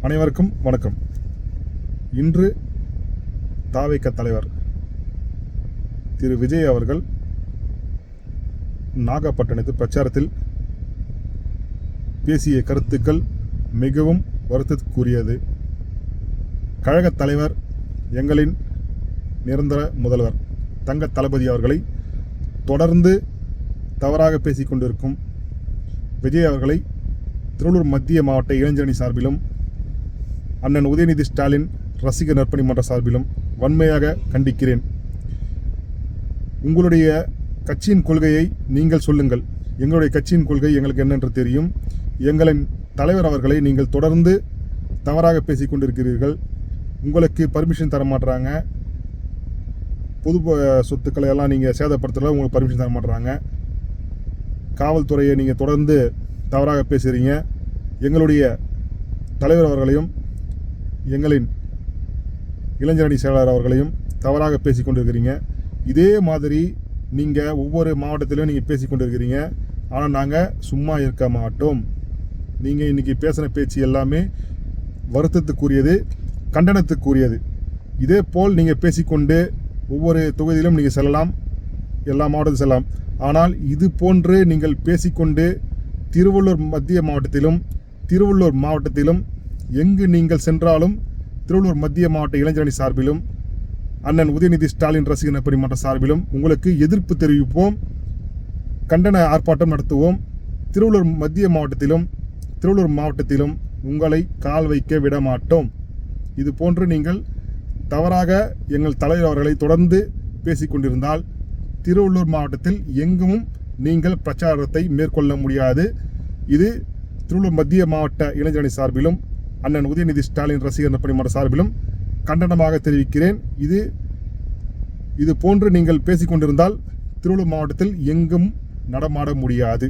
அனைவருக்கும் வணக்கம். இன்று தாவைக்க தலைவர் திரு விஜய் அவர்கள் நாகப்பட்டினத்தில் பிரச்சாரத்தில் பேசிய கருத்துக்கள் மிகவும் வருத்தத்துக்குரியது. கழகத் தலைவர் எங்களின் நிரந்தர முதல்வர் தங்க தளபதி அவர்களை தொடர்ந்து தவறாக பேசிக்கொண்டிருக்கும் விஜய் அவர்களை திருவள்ளூர் மத்திய மாவட்ட இளைஞரணி சார்பிலும் அண்ணன் உதயநிதி ஸ்டாலின் ரசிகர் நற்பணி மன்ற சார்பிலும் வன்மையாக கண்டிக்கிறேன். உங்களுடைய கட்சியின் கொள்கையை நீங்கள் சொல்லுங்கள். எங்களுடைய கட்சியின் கொள்கை எங்களுக்கு என்னென்று தெரியும். எங்களின் தலைவர் அவர்களை நீங்கள் தொடர்ந்து தவறாக பேசிக்கொண்டிருக்கிறீர்கள் உங்களுக்கு பர்மிஷன் தர மாட்டுறாங்க பொது சொத்துக்களை எல்லாம் நீங்கள் சேதப்படுத்தல உங்களுக்கு பர்மிஷன் தர மாட்டுறாங்க காவல்துறையை நீங்கள் தொடர்ந்து தவறாக பேசுகிறீங்க எங்களுடைய தலைவர் அவர்களையும் எங்களின் இளைஞரணி செயலாளர் அவர்களையும் தவறாக பேசிக் கொண்டிருக்கிறீங்க இதே மாதிரி நீங்கள் ஒவ்வொரு மாவட்டத்திலையும் நீங்கள் பேசிக் கொண்டிருக்கிறீங்க ஆனால் நாங்கள் சும்மா இருக்க மாட்டோம். நீங்கள் இன்றைக்கி பேசின பேச்சு எல்லாமே வருத்தத்துக்குரியது கண்டனத்துக்குரியது. இதே போல் நீங்கள் பேசிக்கொண்டு ஒவ்வொரு தொகுதியிலும் நீங்கள் செல்லலாம். எல்லா மாவட்டத்திலும் செல்லலாம். ஆனால் இது போன்று நீங்கள் பேசிக்கொண்டு திருவள்ளூர் மத்திய மாவட்டத்திலும் திருவள்ளூர் மாவட்டத்திலும் எங்கு நீங்கள் சென்றாலும் திருவள்ளூர் மத்திய மாவட்ட இளைஞரணி சார்பிலும் அண்ணன் உதயநிதி ஸ்டாலின் ரசிகர் பரிமாற்ற சார்பிலும் உங்களுக்கு எதிர்ப்பு தெரிவிப்போம். கண்டன ஆர்ப்பாட்டம் நடத்துவோம். திருவள்ளூர் மத்திய மாவட்டத்திலும் திருவள்ளூர் மாவட்டத்திலும் உங்களை கால் வைக்க விட மாட்டோம். இது போன்று நீங்கள் தவறாக எங்கள் தலைவர் அவர்களை தொடர்ந்து பேசிக்கொண்டிருந்தால் திருவள்ளூர் மாவட்டத்தில் எங்கும் நீங்கள் பிரச்சாரத்தை மேற்கொள்ள முடியாது. இது திருவள்ளூர் மத்திய மாவட்ட இளைஞரணி சார்பிலும் அண்ணன் உதயநிதி ஸ்டாலின் ரசிகர் பணிமன்ற சார்பிலும் கண்டனமாக தெரிவிக்கிறேன். இது இது போன்று நீங்கள் பேசிக்கொண்டிருந்தால் திருவள்ளூர் மாவட்டத்தில் எங்கும் நடமாட முடியாது.